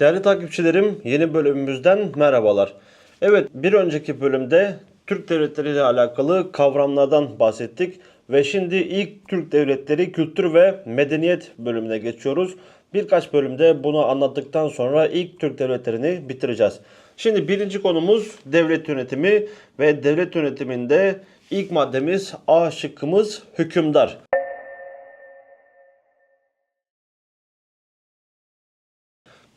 Değerli takipçilerim, yeni bölümümüzden merhabalar. Evet, bir önceki bölümde Türk devletleri ile alakalı kavramlardan bahsettik ve şimdi ilk Türk devletleri kültür ve medeniyet bölümüne geçiyoruz. Birkaç bölümde bunu anlattıktan sonra ilk Türk devletlerini bitireceğiz. Şimdi birinci konumuz devlet yönetimi ve devlet yönetiminde ilk maddemiz A şıkkımız hükümdar.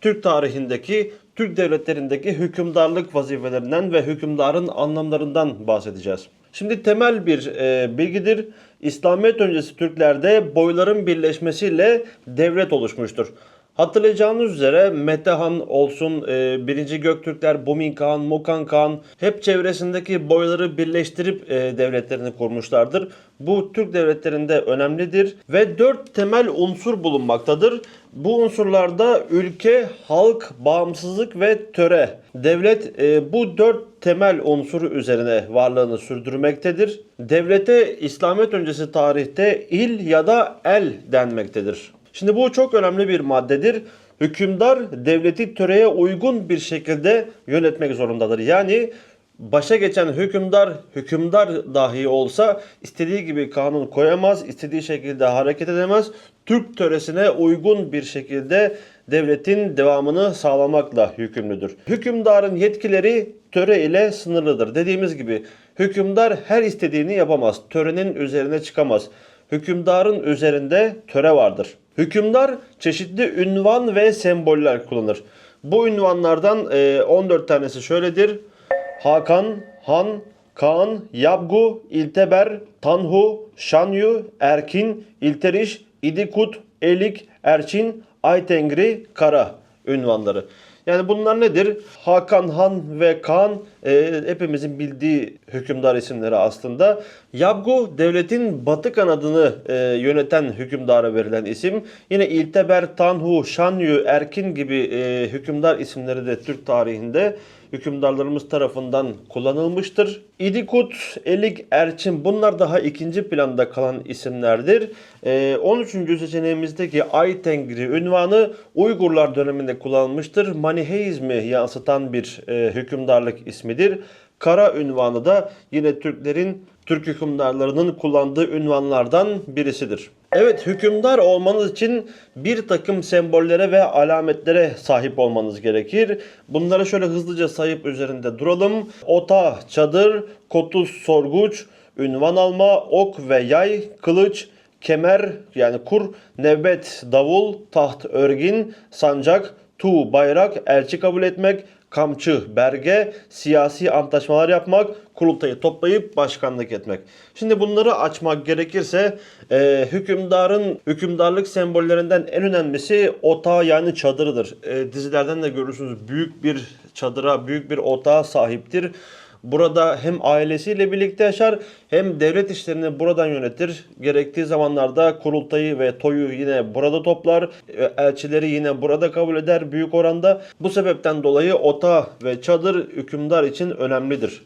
Türk tarihindeki, Türk devletlerindeki hükümdarlık vazifelerinden ve hükümdarın anlamlarından bahsedeceğiz. Şimdi temel bir e, bilgidir. İslamiyet öncesi Türklerde boyların birleşmesiyle devlet oluşmuştur. Hatırlayacağınız üzere Metehan olsun, e, 1. Göktürkler, Bumin Kağan, Mukan Kağan hep çevresindeki boyları birleştirip e, devletlerini kurmuşlardır. Bu Türk devletlerinde önemlidir ve dört temel unsur bulunmaktadır. Bu unsurlarda ülke, halk, bağımsızlık ve töre. Devlet e, bu dört temel unsuru üzerine varlığını sürdürmektedir. Devlete İslamiyet öncesi tarihte il ya da el denmektedir. Şimdi bu çok önemli bir maddedir. Hükümdar devleti töreye uygun bir şekilde yönetmek zorundadır. Yani başa geçen hükümdar hükümdar dahi olsa istediği gibi kanun koyamaz, istediği şekilde hareket edemez. Türk töresine uygun bir şekilde devletin devamını sağlamakla yükümlüdür. Hükümdarın yetkileri töre ile sınırlıdır. Dediğimiz gibi hükümdar her istediğini yapamaz. Törenin üzerine çıkamaz. Hükümdarın üzerinde töre vardır. Hükümdar çeşitli ünvan ve semboller kullanır. Bu ünvanlardan e, 14 tanesi şöyledir. Hakan, Han, Kaan, Yabgu, İlteber, Tanhu, Şanyu, Erkin, İlteriş, İdikut, Elik, Erçin, Aytengri, Kara ünvanları. Yani bunlar nedir? Hakan, Han ve Kaan e, hepimizin bildiği hükümdar isimleri aslında. Yabgu devletin batı kanadını e, yöneten hükümdara verilen isim. Yine İlteber, Tanhu, Şanyu, Erkin gibi e, hükümdar isimleri de Türk tarihinde hükümdarlarımız tarafından kullanılmıştır. İdikut, Elik, Erçin bunlar daha ikinci planda kalan isimlerdir. Ee, 13. seçeneğimizdeki Aytengri ünvanı Uygurlar döneminde kullanılmıştır. Maniheizmi yansıtan bir e, hükümdarlık ismidir. Kara ünvanı da yine Türklerin Türk hükümdarlarının kullandığı ünvanlardan birisidir. Evet hükümdar olmanız için bir takım sembollere ve alametlere sahip olmanız gerekir. Bunları şöyle hızlıca sayıp üzerinde duralım. Ota, çadır, kotuz, sorguç, ünvan alma, ok ve yay, kılıç, kemer yani kur, nevbet, davul, taht, örgin, sancak, tu, bayrak, elçi kabul etmek, kamçı, berge, siyasi antlaşmalar yapmak, kurultayı toplayıp başkanlık etmek. Şimdi bunları açmak gerekirse e, hükümdarın hükümdarlık sembollerinden en önemlisi otağı yani çadırıdır. E, dizilerden de görürsünüz büyük bir çadıra, büyük bir otağa sahiptir. Burada hem ailesiyle birlikte yaşar hem devlet işlerini buradan yönetir. Gerektiği zamanlarda kurultayı ve toyu yine burada toplar. E, Elçileri yine burada kabul eder büyük oranda. Bu sebepten dolayı ota ve çadır hükümdar için önemlidir.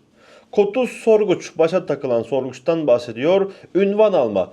Kotuz sorguç, başa takılan sorguçtan bahsediyor. Ünvan alma.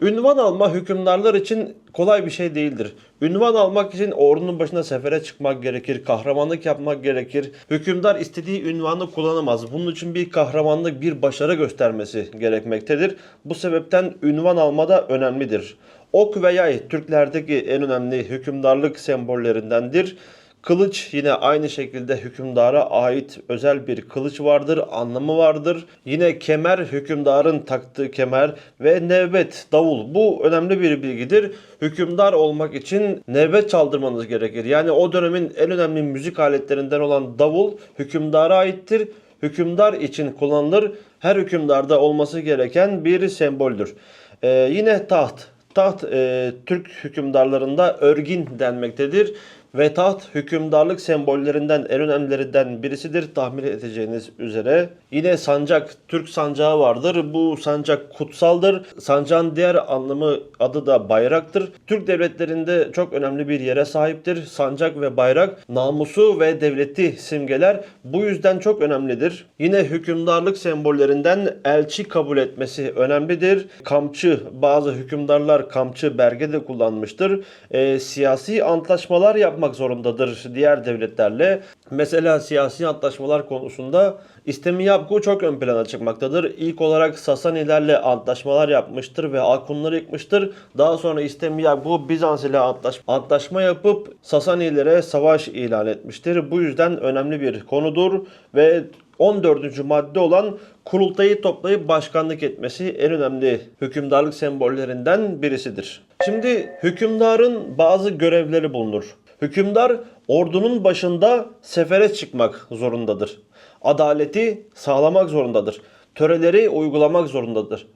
Ünvan alma hükümdarlar için kolay bir şey değildir. Ünvan almak için ordunun başına sefere çıkmak gerekir, kahramanlık yapmak gerekir. Hükümdar istediği ünvanı kullanamaz. Bunun için bir kahramanlık, bir başarı göstermesi gerekmektedir. Bu sebepten ünvan alma da önemlidir. Ok ve yay Türklerdeki en önemli hükümdarlık sembollerindendir. Kılıç yine aynı şekilde hükümdara ait özel bir kılıç vardır, anlamı vardır. Yine kemer hükümdarın taktığı kemer ve nevbet, davul. Bu önemli bir bilgidir. Hükümdar olmak için nevbet çaldırmanız gerekir. Yani o dönemin en önemli müzik aletlerinden olan davul hükümdara aittir. Hükümdar için kullanılır. Her hükümdarda olması gereken bir semboldür. Ee, yine taht. Taht e, Türk hükümdarlarında örgin denmektedir ve taht hükümdarlık sembollerinden en önemlilerinden birisidir tahmin edeceğiniz üzere. Yine sancak, Türk sancağı vardır. Bu sancak kutsaldır. Sancağın diğer anlamı adı da bayraktır. Türk devletlerinde çok önemli bir yere sahiptir. Sancak ve bayrak namusu ve devleti simgeler. Bu yüzden çok önemlidir. Yine hükümdarlık sembollerinden elçi kabul etmesi önemlidir. Kamçı, bazı hükümdarlar kamçı, berge de kullanmıştır. Ee, siyasi antlaşmalar yapmak yapmak zorundadır diğer devletlerle. Mesela siyasi antlaşmalar konusunda İstemi Yapgu çok ön plana çıkmaktadır. İlk olarak Sasanilerle antlaşmalar yapmıştır ve Akunları yıkmıştır. Daha sonra İstemi Yapgu Bizans ile antlaş- antlaşma yapıp Sasanilere savaş ilan etmiştir. Bu yüzden önemli bir konudur ve 14. madde olan kurultayı toplayıp başkanlık etmesi en önemli hükümdarlık sembollerinden birisidir. Şimdi hükümdarın bazı görevleri bulunur. Hükümdar ordunun başında sefere çıkmak zorundadır. Adaleti sağlamak zorundadır. Töreleri uygulamak zorundadır.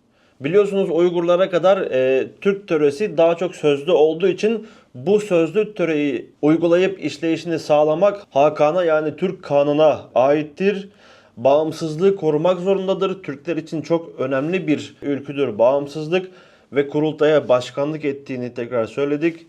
Biliyorsunuz Uygurlara kadar e, Türk töresi daha çok sözlü olduğu için bu sözlü töreyi uygulayıp işleyişini sağlamak Hakan'a yani Türk kanına aittir. Bağımsızlığı korumak zorundadır. Türkler için çok önemli bir ülküdür bağımsızlık ve kurultaya başkanlık ettiğini tekrar söyledik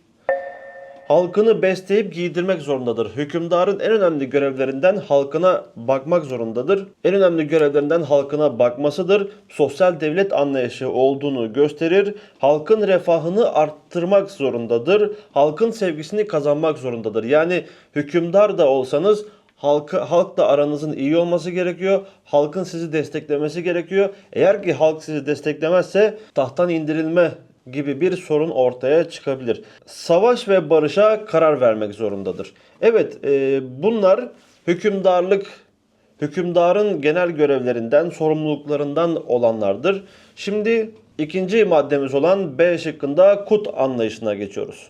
halkını besleyip giydirmek zorundadır. Hükümdarın en önemli görevlerinden halkına bakmak zorundadır. En önemli görevlerinden halkına bakmasıdır. Sosyal devlet anlayışı olduğunu gösterir. Halkın refahını arttırmak zorundadır. Halkın sevgisini kazanmak zorundadır. Yani hükümdar da olsanız halkı, halkla aranızın iyi olması gerekiyor. Halkın sizi desteklemesi gerekiyor. Eğer ki halk sizi desteklemezse tahttan indirilme gibi bir sorun ortaya çıkabilir. Savaş ve barışa karar vermek zorundadır. Evet, e, bunlar hükümdarlık, hükümdarın genel görevlerinden, sorumluluklarından olanlardır. Şimdi ikinci maddemiz olan B şıkkında kut anlayışına geçiyoruz.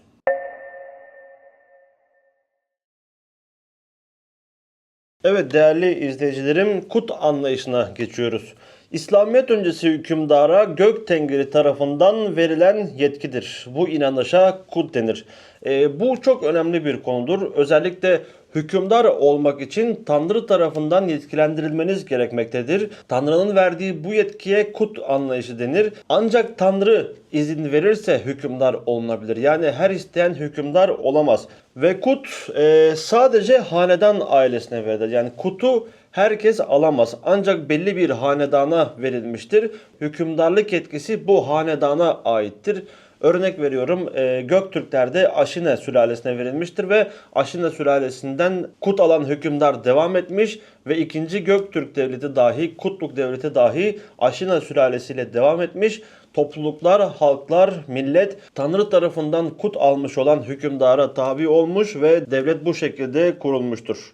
Evet değerli izleyicilerim kut anlayışına geçiyoruz. İslamiyet öncesi hükümdara gök tengri tarafından verilen yetkidir. Bu inanışa kut denir. Ee, bu çok önemli bir konudur. Özellikle hükümdar olmak için Tanrı tarafından yetkilendirilmeniz gerekmektedir. Tanrı'nın verdiği bu yetkiye kut anlayışı denir. Ancak Tanrı izin verirse hükümdar olunabilir. Yani her isteyen hükümdar olamaz. Ve kut e, sadece hanedan ailesine verilir. Yani kutu herkes alamaz. Ancak belli bir hanedana verilmiştir. Hükümdarlık yetkisi bu hanedana aittir. Örnek veriyorum e, Göktürklerde Aşine sülalesine verilmiştir ve Aşine sülalesinden Kut alan hükümdar devam etmiş ve ikinci Göktürk devleti dahi Kutluk devleti dahi Aşine sülalesiyle devam etmiş. Topluluklar, halklar, millet Tanrı tarafından kut almış olan hükümdara tabi olmuş ve devlet bu şekilde kurulmuştur.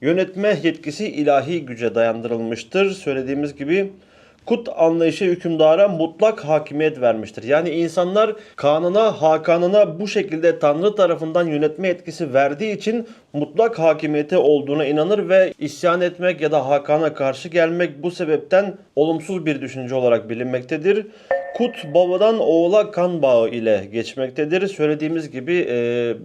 Yönetme yetkisi ilahi güce dayandırılmıştır. Söylediğimiz gibi kut anlayışı hükümdara mutlak hakimiyet vermiştir. Yani insanlar kanuna, hakanına bu şekilde Tanrı tarafından yönetme etkisi verdiği için mutlak hakimiyete olduğuna inanır ve isyan etmek ya da hakana karşı gelmek bu sebepten olumsuz bir düşünce olarak bilinmektedir. Kut babadan oğula kan bağı ile geçmektedir. Söylediğimiz gibi e,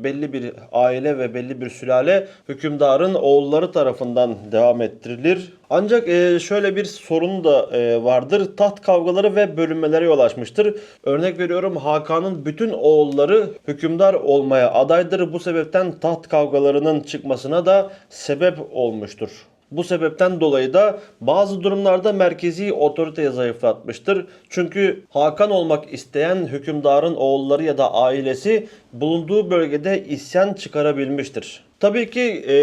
belli bir aile ve belli bir sülale hükümdarın oğulları tarafından devam ettirilir. Ancak e, şöyle bir sorun da e, vardır. Taht kavgaları ve bölünmelere yol açmıştır. Örnek veriyorum Hakan'ın bütün oğulları hükümdar olmaya adaydır. Bu sebepten taht kavgalarının çıkmasına da sebep olmuştur. Bu sebepten dolayı da bazı durumlarda merkezi otoriteyi zayıflatmıştır. Çünkü Hakan olmak isteyen hükümdarın oğulları ya da ailesi bulunduğu bölgede isyan çıkarabilmiştir. Tabii ki e,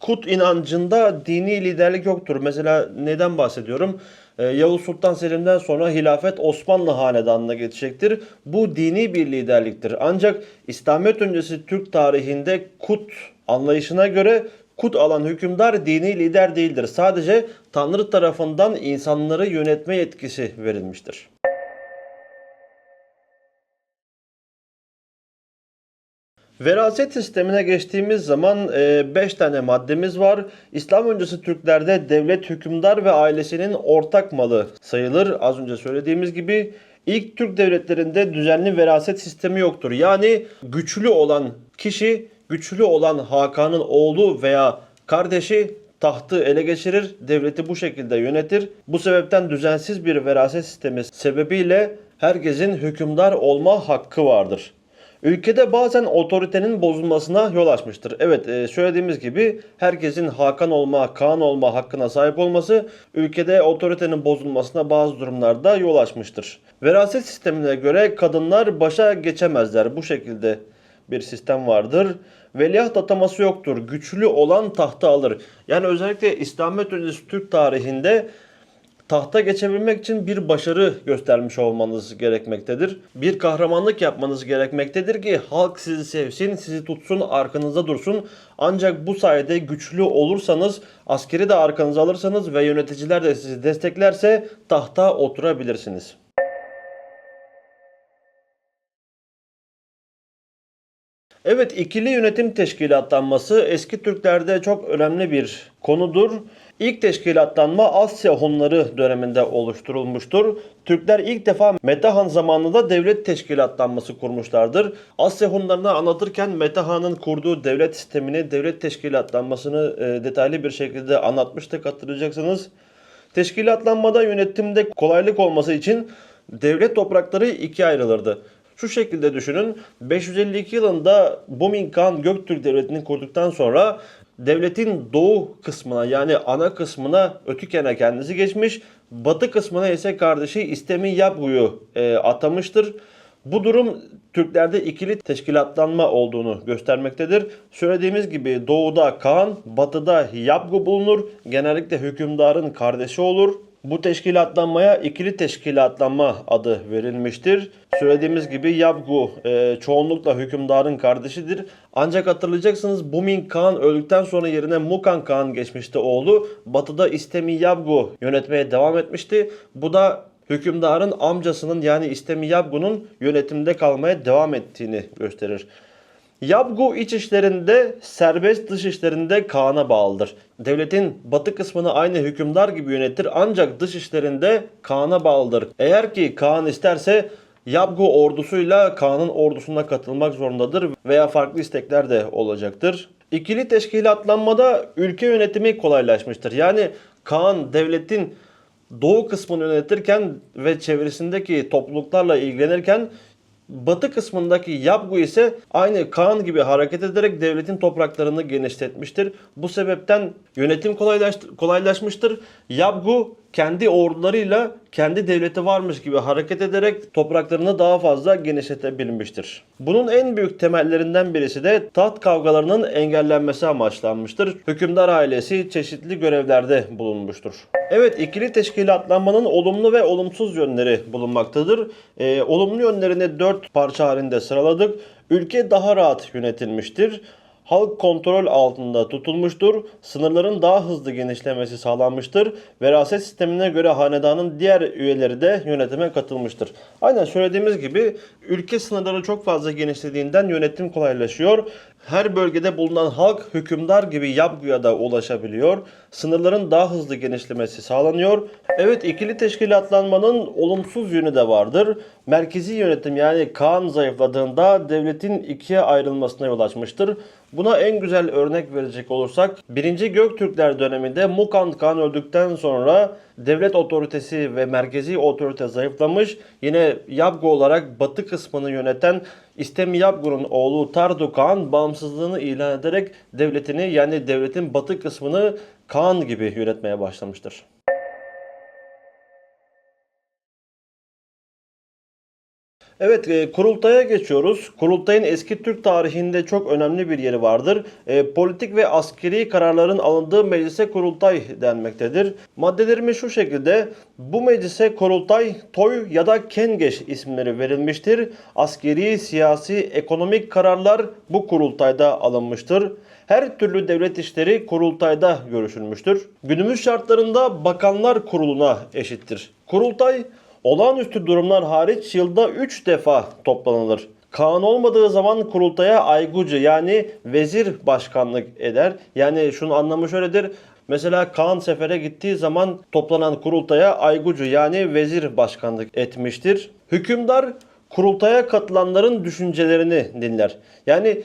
Kut inancında dini liderlik yoktur. Mesela neden bahsediyorum? Ee, Yavuz Sultan Selim'den sonra hilafet Osmanlı hanedanına geçecektir. Bu dini bir liderliktir. Ancak İslamiyet öncesi Türk tarihinde kut anlayışına göre kut alan hükümdar dini lider değildir. Sadece Tanrı tarafından insanları yönetme yetkisi verilmiştir. Veraset sistemine geçtiğimiz zaman 5 tane maddemiz var. İslam öncesi Türklerde devlet, hükümdar ve ailesinin ortak malı sayılır. Az önce söylediğimiz gibi ilk Türk devletlerinde düzenli veraset sistemi yoktur. Yani güçlü olan kişi, güçlü olan Hakan'ın oğlu veya kardeşi tahtı ele geçirir, devleti bu şekilde yönetir. Bu sebepten düzensiz bir veraset sistemi sebebiyle herkesin hükümdar olma hakkı vardır. Ülkede bazen otoritenin bozulmasına yol açmıştır. Evet e, söylediğimiz gibi herkesin Hakan olma, Kaan olma hakkına sahip olması ülkede otoritenin bozulmasına bazı durumlarda yol açmıştır. Veraset sistemine göre kadınlar başa geçemezler. Bu şekilde bir sistem vardır. Veliaht ataması yoktur. Güçlü olan tahta alır. Yani özellikle İslamiyet öncesi Türk tarihinde tahta geçebilmek için bir başarı göstermiş olmanız gerekmektedir. Bir kahramanlık yapmanız gerekmektedir ki halk sizi sevsin, sizi tutsun, arkanızda dursun. Ancak bu sayede güçlü olursanız, askeri de arkanıza alırsanız ve yöneticiler de sizi desteklerse tahta oturabilirsiniz. Evet, ikili yönetim teşkilatlanması eski Türklerde çok önemli bir konudur. İlk teşkilatlanma Asya Hunları döneminde oluşturulmuştur. Türkler ilk defa Metehan zamanında devlet teşkilatlanması kurmuşlardır. Asya Hunlarını anlatırken Metehan'ın kurduğu devlet sistemini, devlet teşkilatlanmasını e, detaylı bir şekilde anlatmıştık hatırlayacaksınız. Teşkilatlanmada yönetimde kolaylık olması için devlet toprakları ikiye ayrılırdı. Şu şekilde düşünün. 552 yılında Bumin Khan Göktürk Devleti'ni kurduktan sonra devletin doğu kısmına yani ana kısmına Ötüken'e kendisi geçmiş. Batı kısmına ise kardeşi İstemi Yabgu'yu e, atamıştır. Bu durum Türklerde ikili teşkilatlanma olduğunu göstermektedir. Söylediğimiz gibi doğuda Kaan, batıda Yabgu bulunur. Genellikle hükümdarın kardeşi olur. Bu teşkilatlanmaya ikili teşkilatlanma adı verilmiştir. Söylediğimiz gibi Yabgu e, çoğunlukla hükümdarın kardeşidir. Ancak hatırlayacaksınız Bumin Khan öldükten sonra yerine Mukan Khan geçmişti oğlu. Batıda İstemi Yabgu yönetmeye devam etmişti. Bu da hükümdarın amcasının yani İstemi Yabgu'nun yönetimde kalmaya devam ettiğini gösterir. Yabgu iç işlerinde, serbest dış işlerinde Kaan'a bağlıdır. Devletin batı kısmını aynı hükümdar gibi yönetir ancak dış işlerinde Kaan'a bağlıdır. Eğer ki Kaan isterse Yabgu ordusuyla Kaan'ın ordusuna katılmak zorundadır veya farklı istekler de olacaktır. İkili teşkilatlanmada ülke yönetimi kolaylaşmıştır. Yani Kaan devletin doğu kısmını yönetirken ve çevresindeki topluluklarla ilgilenirken Batı kısmındaki Yabgu ise aynı Kaan gibi hareket ederek devletin topraklarını genişletmiştir. Bu sebepten yönetim kolaylaş, kolaylaşmıştır. Yabgu kendi ordularıyla kendi devleti varmış gibi hareket ederek topraklarını daha fazla genişletebilmiştir. Bunun en büyük temellerinden birisi de taht kavgalarının engellenmesi amaçlanmıştır. Hükümdar ailesi çeşitli görevlerde bulunmuştur. Evet ikili teşkilatlanmanın olumlu ve olumsuz yönleri bulunmaktadır. Ee, olumlu yönlerini dört parça halinde sıraladık. Ülke daha rahat yönetilmiştir. Halk kontrol altında tutulmuştur. Sınırların daha hızlı genişlemesi sağlanmıştır. Veraset sistemine göre hanedanın diğer üyeleri de yönetime katılmıştır. Aynen söylediğimiz gibi ülke sınırları çok fazla genişlediğinden yönetim kolaylaşıyor. Her bölgede bulunan halk hükümdar gibi Yabgu'ya da ulaşabiliyor. Sınırların daha hızlı genişlemesi sağlanıyor. Evet ikili teşkilatlanmanın olumsuz yönü de vardır. Merkezi yönetim yani Kaan zayıfladığında devletin ikiye ayrılmasına yol açmıştır. Buna en güzel örnek verecek olursak 1. Göktürkler döneminde Mukan Khan öldükten sonra devlet otoritesi ve merkezi otorite zayıflamış. Yine Yabgu olarak batı kısmını yöneten İstemi Yabgu'nun oğlu Tardu Khan bağımsızlığını ilan ederek devletini yani devletin batı kısmını Kaan gibi yönetmeye başlamıştır. Evet, e, kurultaya geçiyoruz. Kurultayın eski Türk tarihinde çok önemli bir yeri vardır. E, politik ve askeri kararların alındığı meclise kurultay denmektedir. Maddelerimiz şu şekilde. Bu meclise kurultay, toy ya da kengeş isimleri verilmiştir. Askeri, siyasi, ekonomik kararlar bu kurultayda alınmıştır. Her türlü devlet işleri kurultayda görüşülmüştür. Günümüz şartlarında bakanlar kuruluna eşittir. Kurultay olağanüstü durumlar hariç yılda 3 defa toplanılır. Kaan olmadığı zaman kurultaya aygucu yani vezir başkanlık eder. Yani şunu anlamı şöyledir. Mesela Kaan sefere gittiği zaman toplanan kurultaya aygucu yani vezir başkanlık etmiştir. Hükümdar kurultaya katılanların düşüncelerini dinler. Yani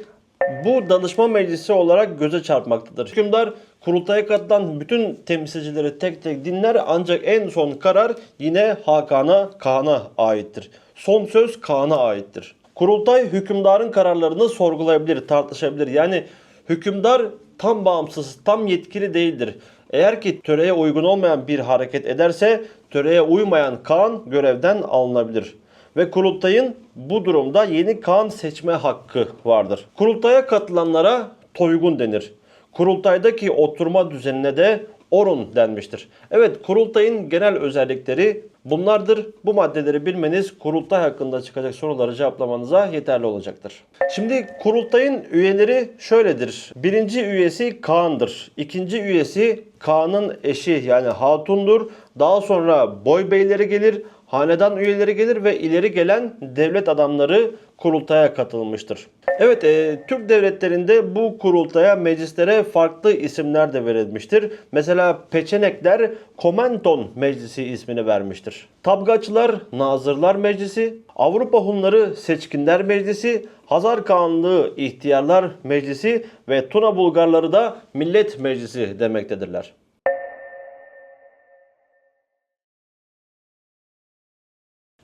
bu danışma meclisi olarak göze çarpmaktadır. Hükümdar kurultaya katılan bütün temsilcileri tek tek dinler ancak en son karar yine Hakan'a, Kaan'a aittir. Son söz Kaan'a aittir. Kurultay hükümdarın kararlarını sorgulayabilir, tartışabilir. Yani hükümdar tam bağımsız, tam yetkili değildir. Eğer ki töreye uygun olmayan bir hareket ederse töreye uymayan Kaan görevden alınabilir. Ve kurultayın Bu durumda yeni Kaan seçme hakkı vardır. Kurultaya katılanlara toygun denir. Kurultaydaki oturma düzenine de orun denmiştir. Evet kurultayın genel özellikleri bunlardır. Bu maddeleri bilmeniz kurultay hakkında çıkacak soruları cevaplamanıza yeterli olacaktır. Şimdi kurultayın üyeleri şöyledir. Birinci üyesi Kaan'dır. İkinci üyesi Kaan'ın eşi yani hatundur. Daha sonra boy beyleri gelir. Hanedan üyeleri gelir ve ileri gelen devlet adamları kurultaya katılmıştır. Evet, e, Türk devletlerinde bu kurultaya, meclislere farklı isimler de verilmiştir. Mesela Peçenekler Komenton Meclisi ismini vermiştir. Tabgaçlar Nazırlar Meclisi, Avrupa Hunları Seçkinler Meclisi, Hazar Kağanlığı İhtiyarlar Meclisi ve Tuna Bulgarları da Millet Meclisi demektedirler.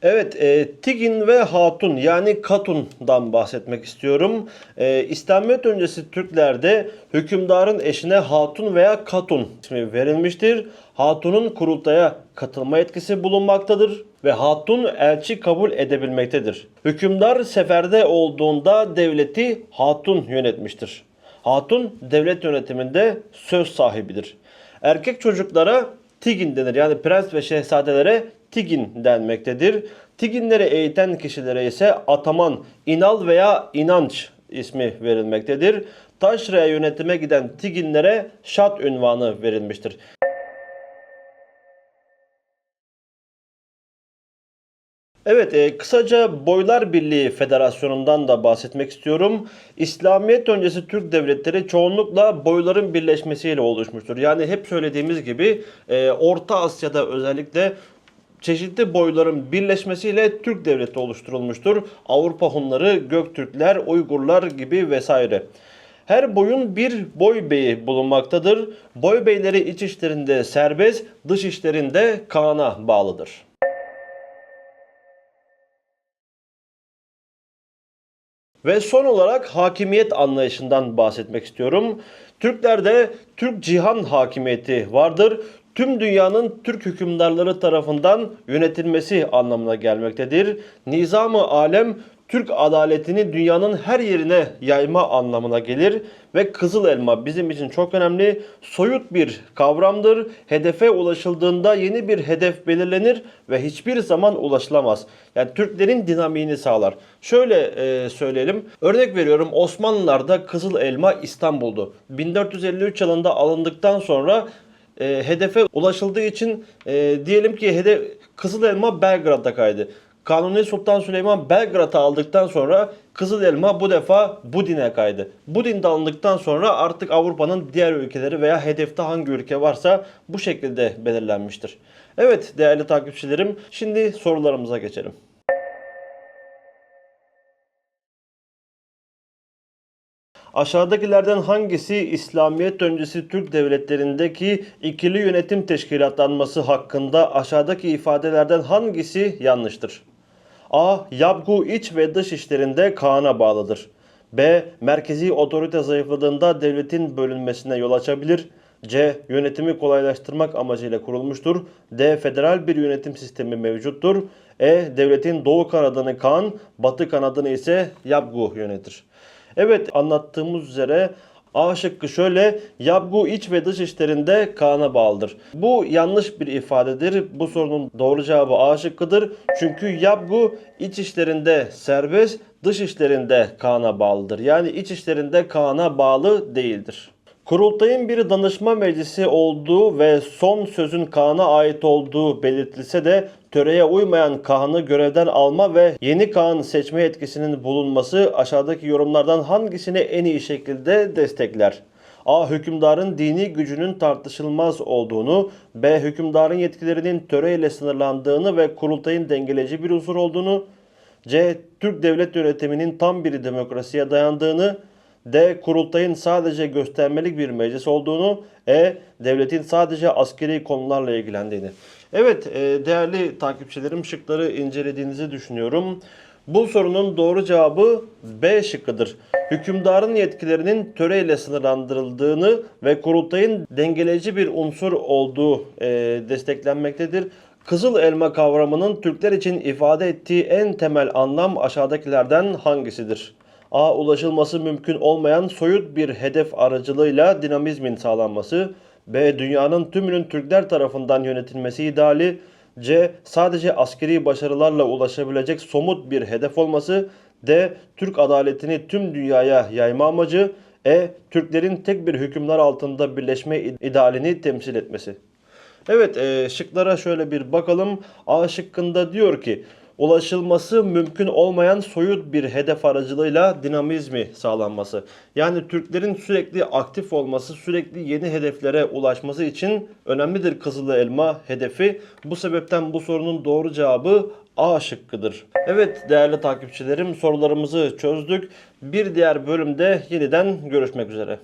Evet, e, Tigin ve Hatun yani Katun'dan bahsetmek istiyorum. E, İslamiyet öncesi Türklerde hükümdarın eşine Hatun veya Katun ismi verilmiştir. Hatun'un kurultaya katılma yetkisi bulunmaktadır ve Hatun elçi kabul edebilmektedir. Hükümdar seferde olduğunda devleti Hatun yönetmiştir. Hatun devlet yönetiminde söz sahibidir. Erkek çocuklara Tigin denir. Yani prens ve şehzadelere Tigin denmektedir. Tiginleri eğiten kişilere ise ataman, inal veya inanç ismi verilmektedir. Taşra'ya yönetime giden Tiginlere şat ünvanı verilmiştir. Evet, e, kısaca Boylar Birliği Federasyonu'ndan da bahsetmek istiyorum. İslamiyet öncesi Türk devletleri çoğunlukla boyların birleşmesiyle oluşmuştur. Yani hep söylediğimiz gibi e, Orta Asya'da özellikle çeşitli boyların birleşmesiyle Türk devleti oluşturulmuştur. Avrupa Hunları, Göktürkler, Uygurlar gibi vesaire. Her boyun bir boy beyi bulunmaktadır. Boy beyleri iç işlerinde serbest, dış işlerinde Kaan'a bağlıdır. Ve son olarak hakimiyet anlayışından bahsetmek istiyorum. Türklerde Türk cihan hakimiyeti vardır. Tüm dünyanın Türk hükümdarları tarafından yönetilmesi anlamına gelmektedir. Nizam-ı alem Türk adaletini dünyanın her yerine yayma anlamına gelir ve kızıl elma bizim için çok önemli soyut bir kavramdır. Hedefe ulaşıldığında yeni bir hedef belirlenir ve hiçbir zaman ulaşılamaz. Yani Türklerin dinamiğini sağlar. Şöyle e, söyleyelim. Örnek veriyorum Osmanlılar'da kızıl elma İstanbul'du. 1453 yılında alındıktan sonra e, hedefe ulaşıldığı için e, diyelim ki hedef Kızıl Elma Belgrad'da kaydı. Kanuni Sultan Süleyman Belgrad'ı aldıktan sonra Kızıl Elma bu defa Budin'e kaydı. Budin de alındıktan sonra artık Avrupa'nın diğer ülkeleri veya hedefte hangi ülke varsa bu şekilde belirlenmiştir. Evet değerli takipçilerim şimdi sorularımıza geçelim. Aşağıdakilerden hangisi İslamiyet öncesi Türk devletlerindeki ikili yönetim teşkilatlanması hakkında aşağıdaki ifadelerden hangisi yanlıştır? A. Yabgu iç ve dış işlerinde Kaan'a bağlıdır. B. Merkezi otorite zayıfladığında devletin bölünmesine yol açabilir. C. Yönetimi kolaylaştırmak amacıyla kurulmuştur. D. Federal bir yönetim sistemi mevcuttur. E. Devletin doğu kanadını Kaan, batı kanadını ise Yabgu yönetir. Evet anlattığımız üzere A şıkkı şöyle Yabgu iç ve dış işlerinde Kaan'a bağlıdır. Bu yanlış bir ifadedir. Bu sorunun doğru cevabı A şıkkıdır. Çünkü Yabgu iç işlerinde serbest, dış işlerinde Kaan'a bağlıdır. Yani iç işlerinde Kaan'a bağlı değildir. Kurultayın bir danışma meclisi olduğu ve son sözün Kaan'a ait olduğu belirtilse de töreye uymayan Kaan'ı görevden alma ve yeni Kaan seçme yetkisinin bulunması aşağıdaki yorumlardan hangisini en iyi şekilde destekler? A. Hükümdarın dini gücünün tartışılmaz olduğunu, B. Hükümdarın yetkilerinin töreyle sınırlandığını ve kurultayın dengeleyici bir unsur olduğunu, C. Türk devlet yönetiminin tam bir demokrasiye dayandığını, D. Kurultayın sadece göstermelik bir meclis olduğunu. E. Devletin sadece askeri konularla ilgilendiğini. Evet e, değerli takipçilerim şıkları incelediğinizi düşünüyorum. Bu sorunun doğru cevabı B şıkkıdır. Hükümdarın yetkilerinin töreyle sınırlandırıldığını ve kurultayın dengeleyici bir unsur olduğu e, desteklenmektedir. Kızıl elma kavramının Türkler için ifade ettiği en temel anlam aşağıdakilerden hangisidir? A. Ulaşılması mümkün olmayan soyut bir hedef aracılığıyla dinamizmin sağlanması. B. Dünyanın tümünün Türkler tarafından yönetilmesi ideali. C. Sadece askeri başarılarla ulaşabilecek somut bir hedef olması. D. Türk adaletini tüm dünyaya yayma amacı. E. Türklerin tek bir hükümdar altında birleşme idealini temsil etmesi. Evet e, şıklara şöyle bir bakalım. A şıkkında diyor ki ulaşılması mümkün olmayan soyut bir hedef aracılığıyla dinamizmi sağlanması. Yani Türklerin sürekli aktif olması, sürekli yeni hedeflere ulaşması için önemlidir Kızıl Elma hedefi. Bu sebepten bu sorunun doğru cevabı A şıkkıdır. Evet değerli takipçilerim sorularımızı çözdük. Bir diğer bölümde yeniden görüşmek üzere.